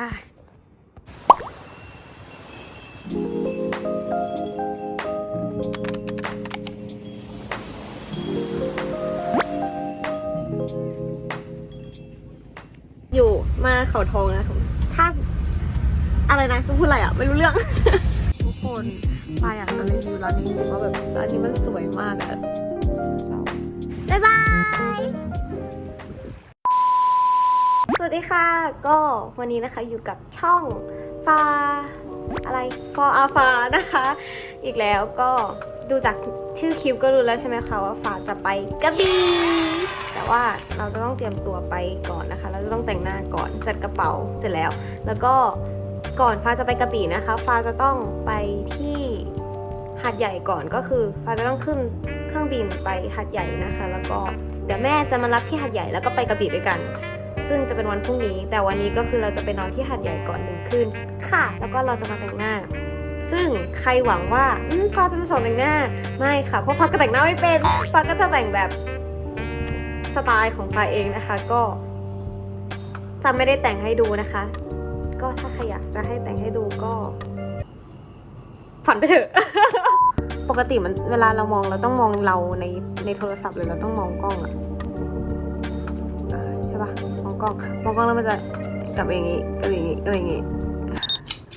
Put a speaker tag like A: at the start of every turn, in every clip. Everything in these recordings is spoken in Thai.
A: อะอยู่มาเขาทองนะคะถ้าอะไรนะจะพูดอะไรอะ ไม่รู้เรื่อง ทุกคนปาอยากจะรีวิวร้านนี้จริงๆว่าแบบร้านนี้มันสวยมากอะชอบบ๊ายบาย ดีค่ะ ก็วันนี้นะคะอยู่กับช่องฟาอะไรฟออาฟานะคะ อีกแล้วก็ดูจากชื่อคลิปก็รู้แล้วใช่ไหมคะว่าฟาจะไปกระบี่แต่ว่าเราจะต้องเตรียมตัวไปก่อนนะคะ เราจะต้องแต่งหน้าก่อนจัดกระเป๋าเสร็จแล้ว แล้วก็ก่อนฟาจะไปกระบี่นะคะฟาจะต้องไปที่หาดใหญ่ก่อนก็คือฟาจะต้องขึ้นเครื่องบินไปหาดใหญ่นะคะ แล้วก็เดี๋ยวแม่จะมารับที่หาดใหญ่แล้วก็ไปกระบี่ด้วยกัน ซึ่งจะเป็นวันพรุ่งนี้ แต่วันนี้ก็คือเราจะไปนอนที่หาดใหญ่ก่อนหนึ่งคืนค่ะ แล้วก็เราจะมาแต่งหน้า ซึ่งใครหวังว่าอืมฟ้าจะมาสอนแต่งหน้าไม่ค่ะเพราะฟ้าก็แต่งหน้าไม่เป็นฟ้าก็จะแต่งแบบสไตล์ของฟ้าเองนะคะ ก็จะไม่ได้แต่งให้ดูนะคะ ก็ถ้าใครอยากจะให้แต่งให้ดูก็ฝันไปเถอะปกติมันเวลาเรามองเราต้องมองเราในในโทรศัพท์เลยเราต้องมองกล้องอะ กล้อง มองกล้องแล้วมันจะกลับอย่างงี้กลับอย่างงี้กลับอย่างงี้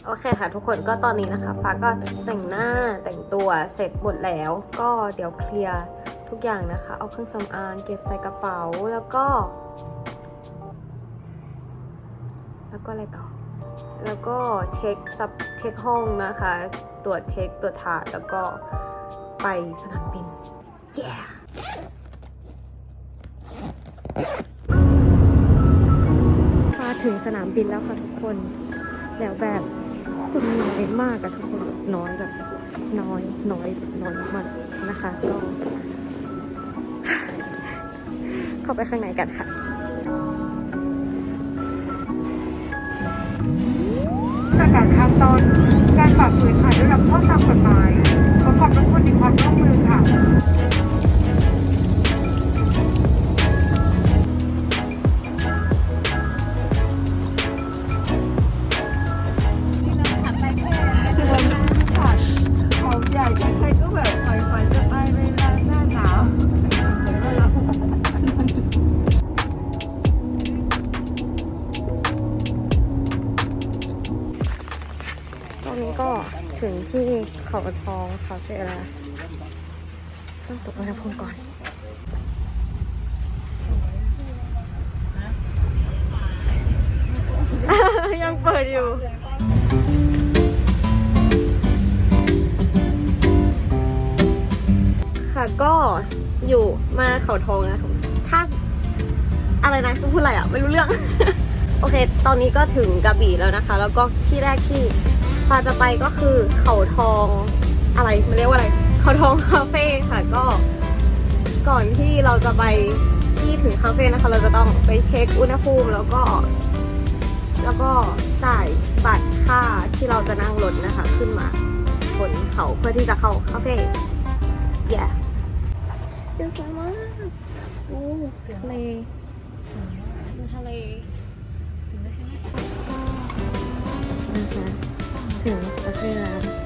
A: โอเคค่ะทุกคนก็ตอนนี้นะคะ ฟ้าก็แต่งหน้าแต่งตัวเสร็จหมดแล้ว ก็เดี๋ยวเคลียร์ทุกอย่างนะคะ เอาเครื่องสำอางเก็บใส่กระเป๋าแล้วก็ แล้วก็อะไรต่อ แล้วก็เช็คซับเช็คห้องนะคะ ตรวจเช็คตรวจถาดแล้วก็ไปสนามบิน yeah ถึงสนามบินแล้วค่ะทุกคนแล้วแบบคนน้อยมากอะทุกคนน้อยแบบน้อยน้อยน้อยมากนะคะก็เข้าไปข้างในกันค่ะ
B: ประกาศข้างต้นการฝ่าฝืนอาจได้รับโทษตามกฎหมายขอความรบกวนในความร่วมมือค่ะ
A: เขาทองคาเฟ่ล้วต้องตกอุณหภูมิก่อนยังเปิดอยู่ค่ะก็อยู่มาเขาทองนะคะถ้าอะไรนะจะพูดอะไรอะ ไม่รู้เรื่อง โอเค ตอนนี้ก็ถึงกระบี่แล้วนะคะ แล้วก็ที่แรกที่าจะไปก็คือเขาทองอะไรมันเรียกว่าอะไร เขาทองคาเฟ่ค่ะก็ก่อนที่เราจะไปที่ถึงคาเฟ่นะคะ เราจะต้องไปเช็คอุณหภูมิแล้วก็ แล้วก็จ่ายบัตรค่าที่เราจะนั่งรถนะคะ ขึ้นมาบนเขาเพื่อที่จะเข้าคาเฟ่แย่เดี๋ยวสวยมากโอ้ทะเลทะเลนะคะ ถึงคาเฟ่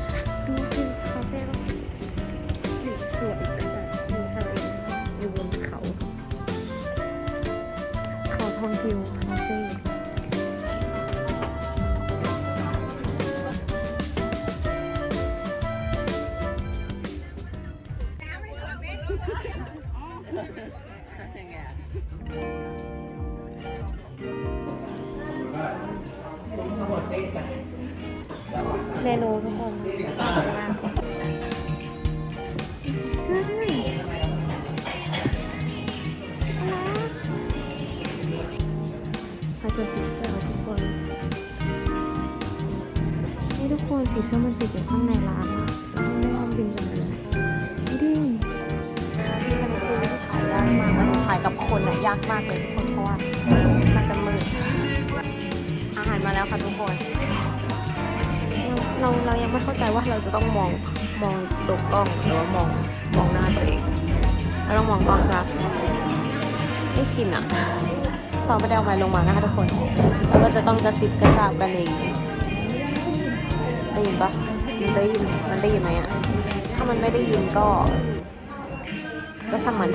A: เมนู หมองกล้องครับไม่ชินอะฟ้าไม่ได้เอาไม้ลงมานะคะทุกคน แล้วก็จะต้องกระซิบกระซาบกันเองได้ยินปะมันได้ยิน มันได้ยินไหมอะ ถ้ามันไม่ได้ยินก็ ก็ช่างมัน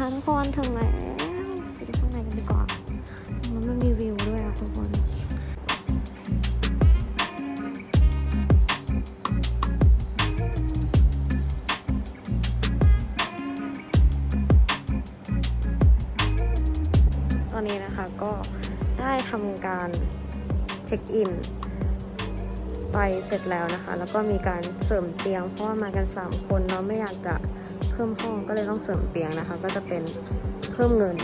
A: ค่ะทุกคนถึงแล้วไปดูข้างในกันดีกว่ามันไม่มีวิวด้วยอะทุกคนตอนนี้นะคะก็ได้ทำการเช็คอินไปเสร็จแล้วนะคะ แล้วก็มีการเสริมเตียงเพราะว่ามากัน 3 คนเราไม่อยากจะ เพิ่มห้องก็เลยต้องเสริมเตียงนะคะ ก็จะเป็นเพิ่มเงิน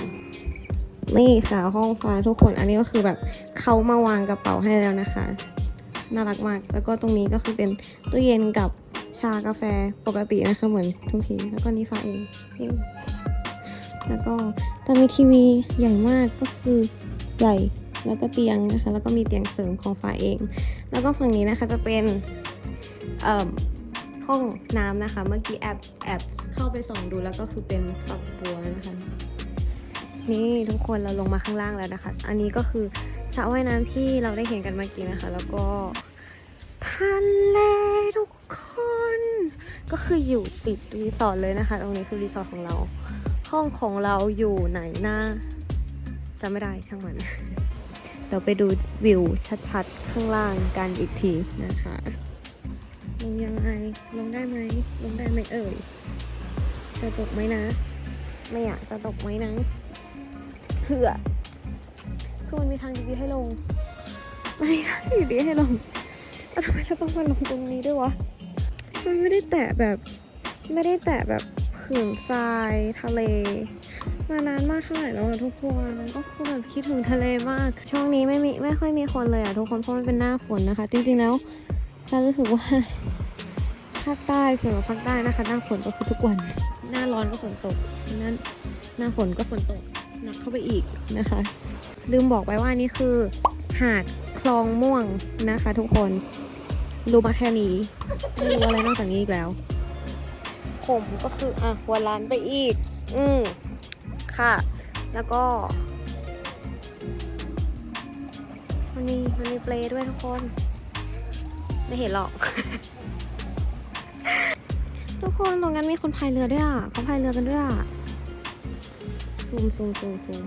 A: นี่ค่ะห้องฟ้าทุกคนอันนี้ก็คือแบบเขามาวางกระเป๋าให้แล้วนะคะ น่ารักมาก แล้วก็ตรงนี้ก็คือเป็นตู้เย็นกับชากาแฟปกตินะคะเหมือนทุกทีแล้วก็นี่ฟ้าเองแล้วก็จะมีทีวีใหญ่มากก็คือใหญ่แล้วก็เตียงนะคะ แล้วก็มีเตียงเสริมของฟ้าเอง แล้วก็ฝั่งนี้นะคะจะเป็นเอ่อ ห้องน้ำนะคะ เมื่อกี้แอบแอบเข้าไปส่องดูแล้วก็คือเป็นฝักบัวนะคะ นี่ทุกคนเราลงมาข้างล่างแล้วนะคะ อันนี้ก็คือสระว่ายน้ำที่เราได้เห็นกันเมื่อกี้นะคะ แล้วก็ทะเลทุกคนก็คืออยู่ติดรีสอร์ทเลยนะคะ ตรงนี้คือรีสอร์ทของเรา ห้องของเราอยู่ไหนหนะจำไม่ได้ช่างมันเดี๋ยวไปดูวิวชัดๆ ข้างล่างกันอีกทีนะคะยังไง ลงได้ไหมลงได้ไหมเอ่ย จะตกไหมนะ ไม่อยากจะตกไหมนะเผื่อคือมันมีทางดีๆให้ลงมันมีทางดีๆให้ลงแล้วทำไมเราต้องมาลงตรงนี้ด้วยวะ มันไม่ได้แตะแบบ ไม่ได้แตะแบบผืนทรายทะเล มานานมากเท่าไหร่แล้วอะทุกคนก็คือแบบคิดถึงทะเลมาก ช่วงนี้ไม่มีไม่ค่อยมีคนเลยอะทุกคนเพราะมันเป็นหน้าฝนนะคะ จริงๆแล้วเรารู้สึกว่า ภาคใต้ส่วนของภาคใต้นะคะ หน้าฝนก็คือทุกวัน หน้าร้อนก็ฝนตกนั้นหน้าฝนก็ฝนตกหนักเข้าไปอีกนะคะ ลืมบอกไปว่านี่คือ หาดคลองม่วงนะคะ ทุกคนรู้มาแค่นี้ไม่รู้อะไรนอกจากนี้อีกแล้ว ผมก็คืออะหัวล้านไปอีก อืมค่ะ แล้วก็มันมีมันมีเปลด้วยทุกคน ไม่เห็นหรอกทุก คนตรงนั้นมีคนพายเรือด้วยอะเขาพายเรือกันด้วยอะซูมซูมซูมซูม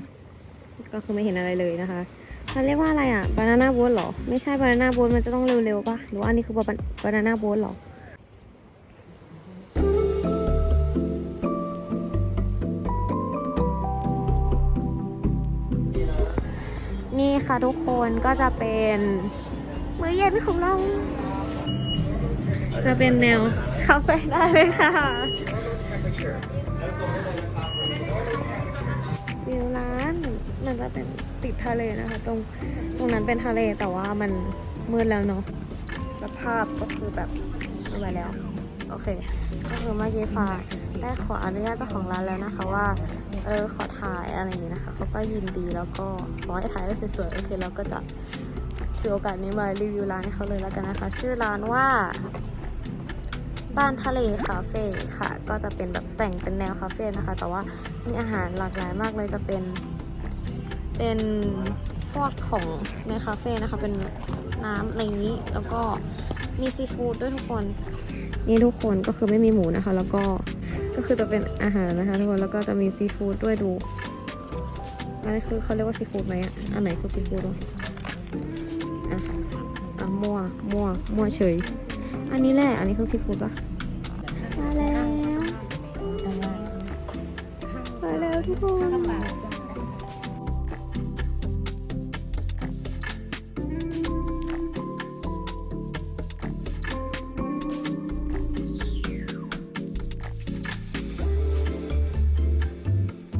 A: ก็คือไม่เห็นอะไรเลยนะคะมันเรียกว่าอะไรอะบานาน่าโบ๊ทหรอ ไม่ใช่บานาน่าโบ๊ทมันจะต้องเร็วๆป่ะ หรือว่าอันนี้คือบาบานาน่าโบ๊ทหรอนี่ค่ะทุกคนก็จะเป็น มื้อเย็นของเรา จะเป็นแนวคาเฟ่ได้เลยค่ะวิวร้านมันจะเป็นติดทะเลนะคะ ตรงตรงนั้นเป็นทะเลแต่ว่ามันมืดแล้วเนาะสภาพก็คือแบบไม่ไหวแล้ว โอเค ก็คือเมื่อกี้ฟ้าได้ขออนุญาตเจ้าของร้านแล้วนะคะว่า เออขอถ่ายอะไรอย่างนี้นะคะ เขาก็ยินดีแล้วก็ขอให้ถ่ายได้สวยๆ โอเคเราก็จะถือโอกาสนี้มารีวิวร้านให้เขาเลยแล้วกันนะคะ ชื่อร้านว่า บ้านทะเลคาเฟ่ค่ะ ก็จะเป็นแบบแต่งเป็นแนวคาเฟ่นะคะ แต่ว่ามีอาหารหลากหลายมากเลยจะเป็น เป็นพวกของในคาเฟ่นะคะ เป็นน้ำอะไรนี้แล้วก็มีซีฟู้ดด้วยทุกคน นี่ทุกคนก็คือไม่มีหมูนะคะ แล้วก็ก็คือจะเป็นอาหารนะคะทุกคนแล้วก็จะมีซีฟู้ดด้วยดูอันนี้คือเขาเรียกว่าซีฟู้ดไหมอันไหนคือซีฟู้ดวะอะอะมั่วมั่วมั่วเฉย อันนี้แหละ อันนี้คือซีฟู้ดปะมาแล้วมาแล้วทุกคน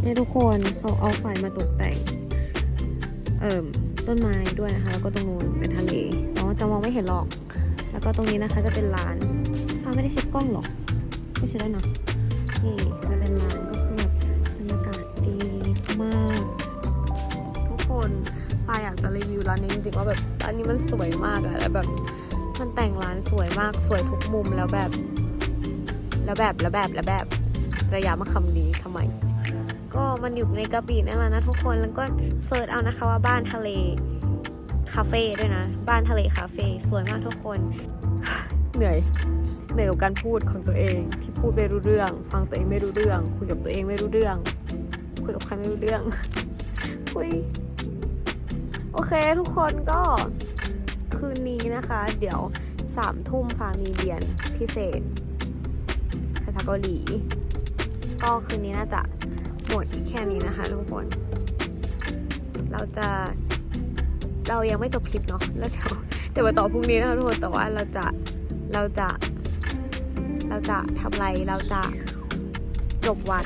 A: เนี่ยทุกคนเขาเอาไฟมาตกแต่ง เอ่มต้นไม้ด้วยนะคะ แล้วก็ตรงนู้นเป็นทะเลแต่ว่าจะมองไม่เห็นหรอก แล้วก็ตรงนี้นะคะจะเป็นร้านฟ้าไม่ได้เช็ดกล้องหรอกไม่ใช่ได้นะนี่จะเป็นร้านก็คือแบบบรรยากาศดีมากทุกคนฟ้าอยากจะรีวิวร้านนี้จริงๆว่าแบบร้านนี้มันสวยมากอะแล้วแบบมันแต่งร้านสวยมากสวยทุกมุมแล้วแบบ แล้วแบบแล้วแบบแล้วแบบระยะมาคำนี้ทำไม ก็มันอยู่ในกระบี่นั่นแหละนะทุกคนแล้วก็เซิร์ชเอานะคะว่าบ้านทะเล คาเฟ่ด้วยนะ บ้านทะเลคาเฟ่สวยมากทุกคน เหนื่อย เหนื่อยกับการพูดของตัวเองที่พูดไม่รู้เรื่อง ฟังตัวเองไม่รู้เรื่อง คุยกับตัวเองไม่รู้เรื่อง คุยกับใครไม่รู้เรื่อง คุย โอเคทุกคนก็คืนนี้นะคะ เดี๋ยวสามทุ่มฟ้ามีเรียนพิเศษภาษาเกาหลี ก็คืนนี้น่าจะหมดแค่นี้นะคะทุกคน เราจะ เรายังไม่จบคลิปเนาะแล้วเดี๋ยวเดี๋ยวมาต่อพรุ่งนี้นะคะทุกคนแต่ว่าเราจะเราจะ เราจะทำอะไรเราจะจบวัน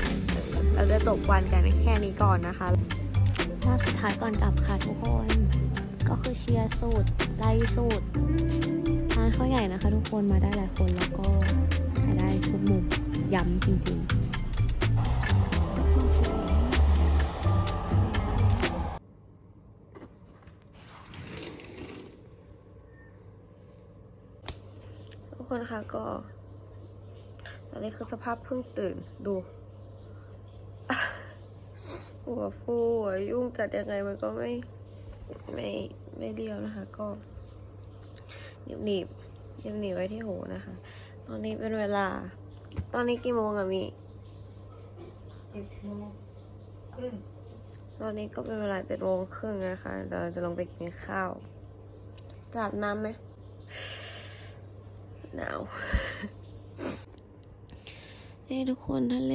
A: เราจะจบวันกันแค่นี้ก่อนนะคะรอบสุดท้ายก่อนกลับค่ะทุกคน ก็คือเชียร์สูตรไล่สูตรร้านเขาใหญ่นะคะ ทุกคนมาได้หลายคนแล้วก็ได้ทุกมุมย้ำจริง คนคะก็ ตอนนี้คือสภาพเพิ่งตื่นดูหัวฟูหัวยุ่งจัดยังไงมันก็ไม่ไม่ไม่เรียวนะคะ ก็หนีบหนีบหนีบหนีบไว้ที่หูนะคะ ตอนนี้เป็นเวลา ตอนนี้กี่โมงอะมี
B: เจ็ดโมงครึ่ง
A: ตอนนี้ก็เป็นเวลาเจ็ดโมงครึ่งนะคะเดี๋ยวเราจะลงไปกินข้าวจะอาบน้ำไหม หนาวนี่ทุกคนทะเล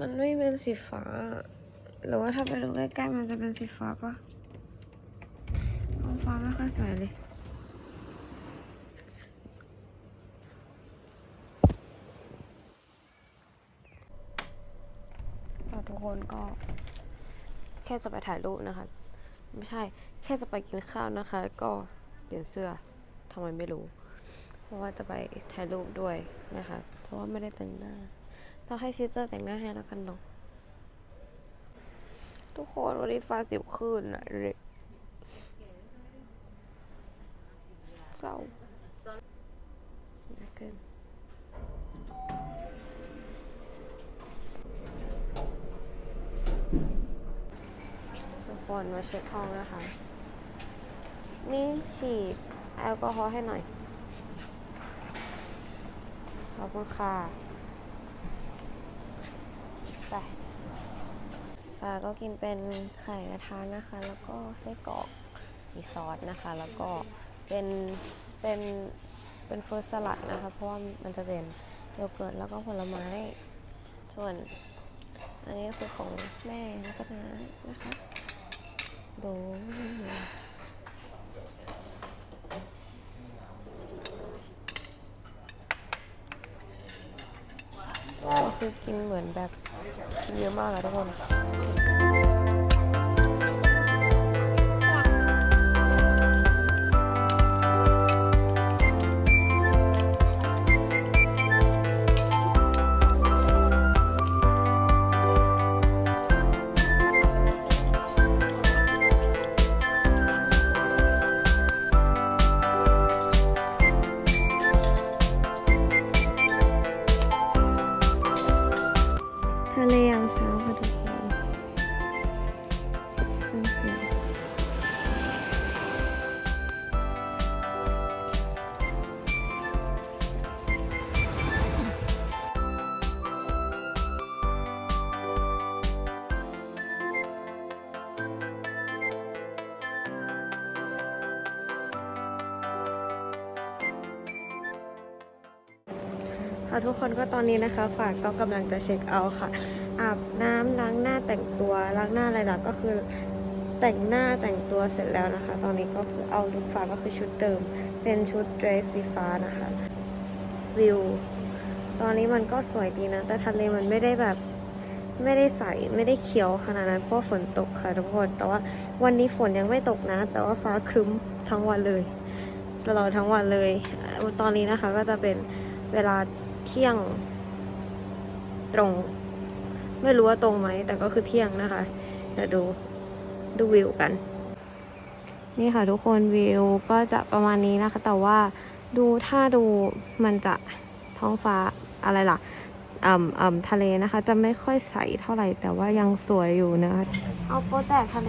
A: มันไม่เป็นสีฟ้า หรือว่าถ้าไปดูใกล้ๆมันจะเป็นสีฟ้าปะท้องฟ้าไม่ค่อยสวยเลยเราทุกคนก็แค่จะไปถ่ายรูปนะคะ ไม่ใช่ แค่จะไปกินข้าวนะคะ ก็เปลี่ยนเสื้อทำไมไม่รู้ เพราะว่าจะไปถ่ายรูปด้วยนะคะ เพราะว่าไม่ได้แต่งหน้า เราให้ฟิลเตอร์แต่งหน้าให้แล้วกันเนาะทุกคนวันนี้ฟ้าสิวขึ้นอะเรเศร้านะขึ้น ทุกคนมา เช็คห้องนะคะ นี่ฉีดแอลกอฮอล์ให้หน่อย ขอบคุณค่ะไปฟ้าก็กินเป็นไข่กระทะนะคะ แล้วก็ไส้กรอกมีซอสนะคะ แล้วก็เป็นเป็นเป็นฟรุตสลัดนะคะ เพราะว่ามันจะเป็นโยเกิร์ตแล้วก็ผลไม้ ส่วน อันนี้คือของแม่แล้วก็น้านะคะ ดูก็คือกินเหมือนแบบเยอะมากเลยทุกคน ค่ะทุกคนก็ตอนนี้นะคะฝากก็กำลังจะเช็คเอาท์ค่ะ อาบน้ำล้างหน้าแต่งตัวล้างหน้าอะไรหลักก็คือแต่งหน้าแต่งตัวเสร็จแล้วนะคะ ตอนนี้ก็คือเอาลุคฟ้าก็คือชุดเดิม เป็นชุดเดรสสีฟ้านะคะ วิว ตอนนี้มันก็สวยดีนะ แต่ทะเลมันไม่ได้แบบไม่ได้ใสไม่ได้เขียวขนาดนั้นเพราะฝนตกค่ะทุกคนแต่ว่าวันนี้ฝนยังไม่ตกนะ แต่ว่าฟ้าครึ้มทั้งวันเลย ตลอดทั้งวันเลย ตอนนี้นะคะก็จะเป็นเวลา เที่ยงตรง ไม่รู้ว่าตรงไหม แต่ก็คือเที่ยงนะคะเดี๋ยวดูดูวิวกัน นี่ค่ะทุกคนวิวก็จะประมาณนี้นะคะ แต่ว่าดูถ้าดูมันจะท้องฟ้าอะไรล่ะอ่ำอ่ำทะเลนะคะ จะไม่ค่อยใสเท่าไหร่ แต่ว่ายังสวยอยู่นะคะ เอาโปแตกทะเล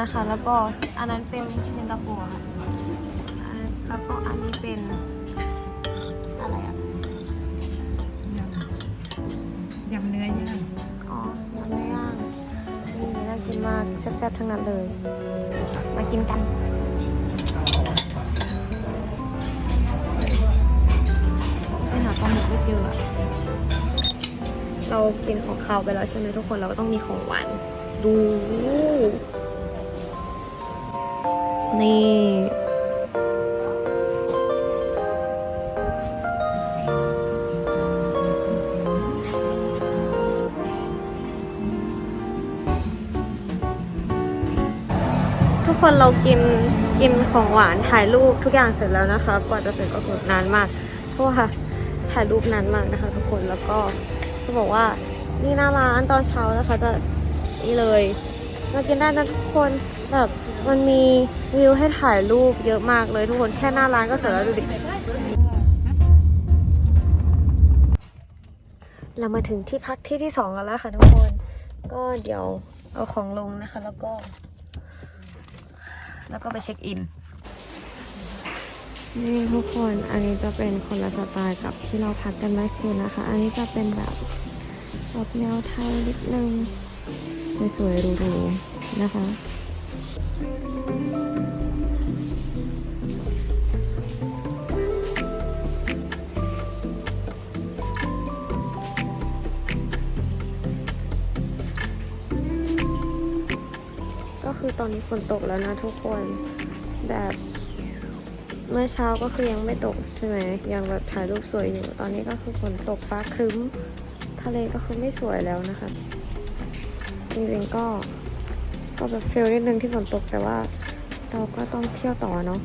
A: นะคะ แล้วก็อันนั้นเป็นเย็นตาโฟค่ะอันนั้นแล้วก็อันนี้เป็นอะไรอะ
B: ยำเนื้อย่าง
A: อ๋อมันไม่ย่างนี่น่ากินมากแซ่บๆทั้งนั้นเลย มากินกันไม่หาปลาหมึกไม่เจออะเรากินของคาวไปแล้วใช่ไหมทุกคนเราก็ต้องมีของหวานดู นี่ ทุกคนเรากินกินของหวานถ่ายรูปทุกอย่างเสร็จแล้วนะคะกว่าจะเสร็จก็คือนานมากเพราะว่าถ่ายรูปนานมากนะคะ ทุกคนแล้วก็จะบอกว่านี่หน้าร้านตอนเช้านะคะจะนี่เลย มากินได้นะทุกคนแบบ มันมีวิวให้ถ่ายรูปเยอะมากเลยทุกคนแค่หน้าร้านก็เสร็จแล้วดูดิเรามาถึงที่พักที่ที่สองกันแล้วค่ะทุกคน ก็เดี๋ยวเอาของลงนะคะ แล้วก็ แล้วก็ไปเช็คอิน นี่ทุกคนอันนี้จะเป็นคนละสไตล์กับที่เราพักกันเมื่อคืนนะคะ อันนี้จะเป็นแบบออกแนวไทยนิดนึงสวยๆหรูๆนะคะ ตอนนี้ฝนตกแล้วนะทุกคน แบบเมื่อเช้าก็คือยังไม่ตกใช่ไหมยังแบบถ่ายรูปสวยอยู่ ตอนนี้ก็คือฝนตกฟ้าครึ้ม ทะเลก็คือไม่สวยแล้วนะคะจริงๆก็ก็แบบเฟลนิดนึงที่ฝนตกแต่ว่าเราก็ต้องเที่ยวต่อเนาะ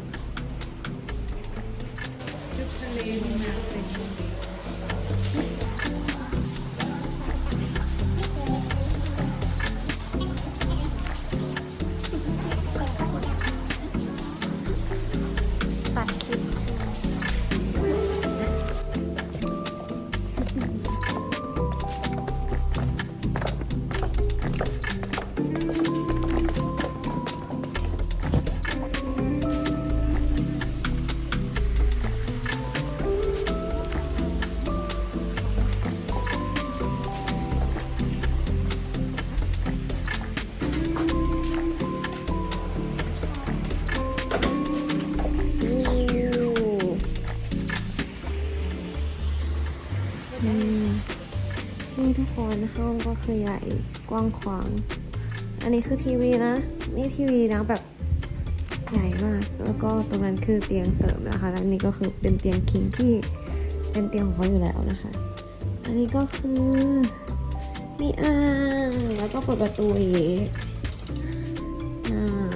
A: ทุกคนห้องก็คือใหญ่กว้างขวาง อันนี้คือทีวีนะ นี่ทีวีนะแบบใหญ่มาก แล้วก็ตรงนั้นคือเตียงเสริมนะคะและอันนี้ก็คือเป็นเตียงคิงที่เป็นเตียงของเขาอยู่แล้วนะคะ อันนี้ก็คือมีอ่างแล้วก็เปิดประตูอย่างนี้อ่า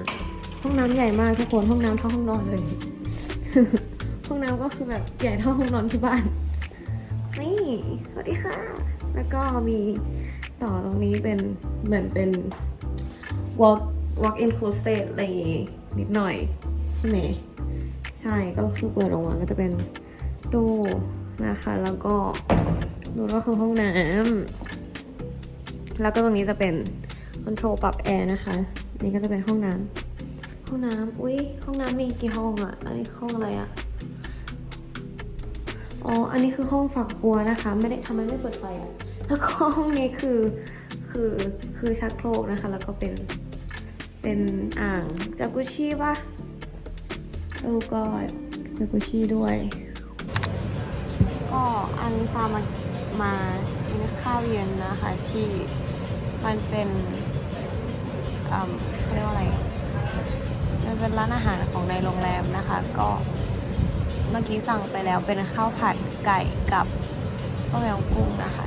A: ห้องน้ำใหญ่มากทุกคนห้องน้ำเท่าห้องนอนเลย ห้องน้ำก็คือแบบใหญ่เท่าห้องนอนที่บ้าน นี่สวัสดีค่ะ แล้วก็มีต่อตรงนี้เป็นเหมือนเป็น walk walk in closet อะไรนิดหน่อย ใช่ไหม ใช่ก็คือเปิดออกมาก็จะเป็นตู้นะคะ แล้วก็นู่นก็คือห้องน้ำแล้วก็ตรงนี้จะเป็น control ปรับแอร์นะคะ นี่ก็จะเป็นห้องน้ำห้องน้ำอุ้ยห้องน้ำมีกี่ห้องอะอันนี้ห้องอะไรอะ อ๋อ อันนี้คือห้องฝักบัวนะคะ ไม่ได้ทำไมไม่เปิดไฟอะแล้วก็ห้องนี้คือคือคือชักโครกนะคะ แล้วก็เป็นเป็นอ่างจากุชิป่ะลูกก็เบกุชี่ด้วย ก็อันพามามากินข้าวเย็นนะคะที่มันเป็นอืมเขาเรียกว่าอะไร มันเป็นร้านอาหารของในโรงแรมนะคะ ก็ เมื่อกี้สั่งไปแล้วเป็นข้าวผัดไก่กับต้มยำกุ้งนะคะ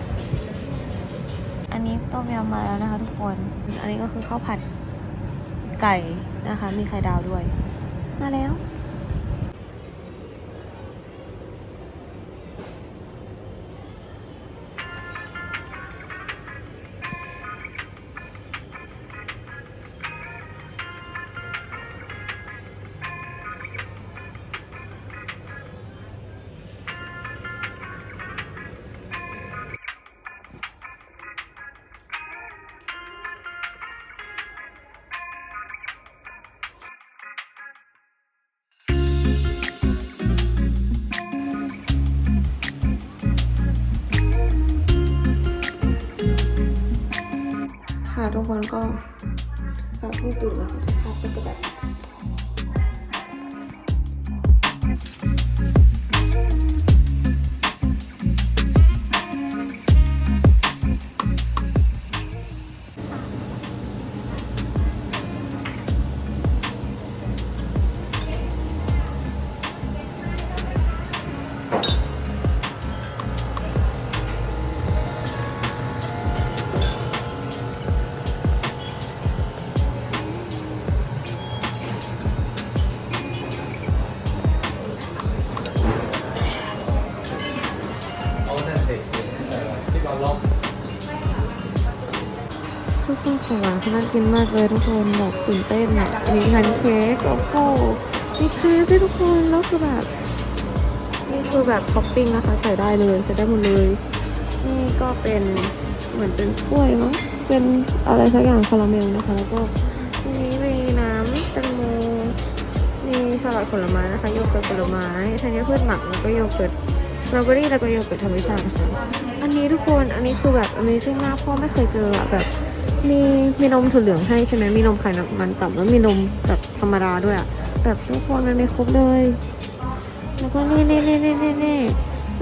A: อันนี้ต้มยำมาแล้วนะคะทุกคน อันนี้ก็คือข้าวผัดไก่นะคะ มีไข่ดาวด้วย มาแล้วางคนก็ฟ้าเพิ่ตื่นแล้วเขาก็จะแบบ กินมากเลยทุกคนแบบตื่นเต้นอะมีแพนเค้กโอ้โหมีเค้กด้วยทุกคนแล้วคือแบบนี่คือแบบท็อปปิ้งนะคะใส่ได้เลยใส่ได้หมดเลย นี่ก็เป็นเหมือนเป็นกล้วยมั้งเป็นอะไรสักอย่างคาราเมลนะคะ แล้วก็อันนี้มีน้ำแตงโมมีสลัดผลไม้นะคะโยเกิร์ตผลไม้ธัญพืชหมักแล้วก็โยเกิร์ตสตรอเบอรี่แล้วก็โยเกิร์ตธรรมชาตินะคะอันนี้ทุกคนอันนี้คือแบบอันนี้ซึ่งมากพ่อไม่เคยเจออะแบบ มีมีนมถั่วเหลืองให้ใช่ไหมมีนมไข่มันต่ำแล้วมีนมแบบธรรมดาด้วยอะแบบทุกคนมันมีครบเลย แล้วก็นี่นี่นี่นี่นี่นี่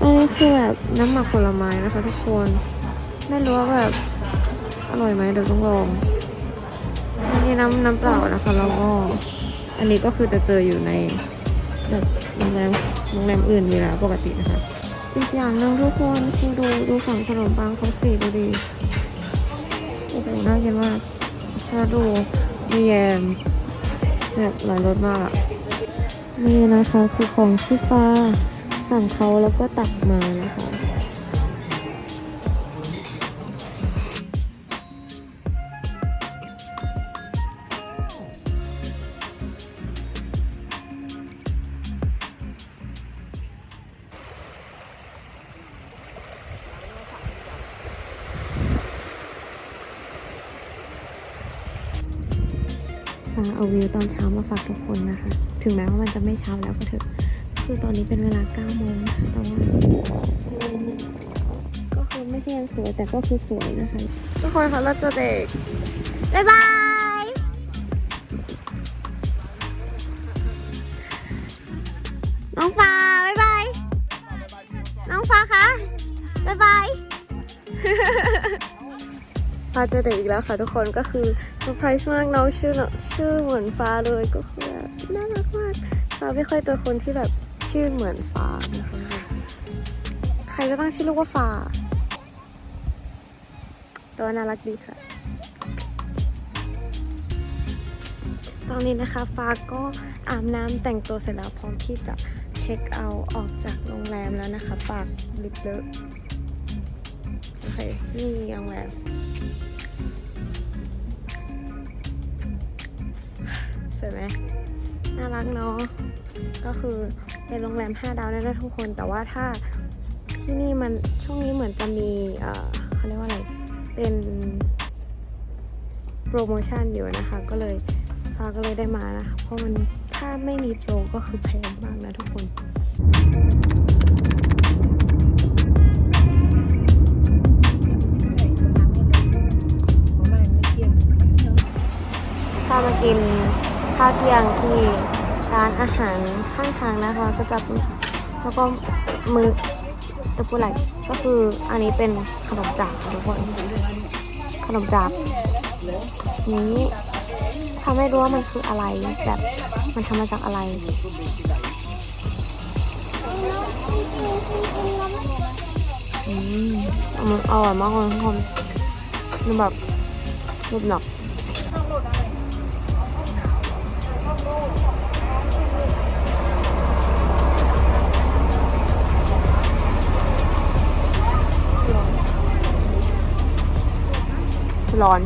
A: อันนี้คือแบบน้ำหมักผลไม้นะคะ ทุกคน ไม่รู้ว่าแบบอร่อยไหมเดี๋ยวต้องลองอันนี้น้ำน้ำเปล่านะคะแล้วก็อันนี้ก็คือจะเจออยู่ในแบบโรงแรมโรงแรมอื่นอยู่แล้วปกตินะคะ อีกอย่างหนึ่งทุกคนคือดูดูฝั่งขนมปังเขาสีดูดี น่ากินมากชาดูมีแยมแบบหลายรสมากอะนี่นะคะคือของชิฟ้าสั่งเขาแล้วก็ตักมานะคะ จะไม่เช้าแล้วก็เถอะคือตอนนี้เป็นเวลา9โมงแต่ว่าก็คือไม่ใช่ยังสวยแต่ก็คือสวยนะคะ ทุกคนคะเราเจอเด็ก บ๊ายบายน้องฟ้าบ๊ายบายน้องฟ้าคะบ๊ายบายฟ้าเจอเด็กอีกแล้วค่ะทุกคนก็คือเซอร์ไพรส์มากน้องชื่อเนอะชื่อเหมือนฟ้าเลยก็คือแบบน่ารัก มากฟ้าไม่เคยเจอคนที่แบบชื่อเหมือนฟ้านะคะใครก็ตั้งชื่อลูกว่าฟ้าแต่ว่าน่ารักดีค่ะ ตอนนี้นะคะฟ้าก็อาบน้ำแต่งตัวเสร็จแล้วพร้อมที่จะเช็คเอาออกจากโรงแรมแล้วนะคะ ปากลิบเลอะโอเค นี่โรงแรมสวยไหมน่ารักเนาะ ก็คือเป็นโรงแรม 5 ดาวนั่นนะทุกคน แต่ว่าถ้าที่นี่มันช่วงนี้เหมือนจะมีเอ่อเขาเรียกว่าอะไร เป็นโปรโมชั่นอยู่นะคะ ก็เลยฟ้าก็เลยได้มานะคะ เพราะมันถ้าไม่มีโปรก็คือแพงมากนะทุกคนพามากินข้าวเที่ยงที่ ร้านอาหารข้างทางนะคะ ก็จะแล้วก็มือจะพูดอะไรก็คืออันนี้เป็นขนมจากทุกคน ขนมจากนี้ทำให้รู้ว่ามันคืออะไรแบบมันทำมาจากอะไรอืมมันอร่อยมากเลยทุกคนมันแบบหนุบหนับ ร้อน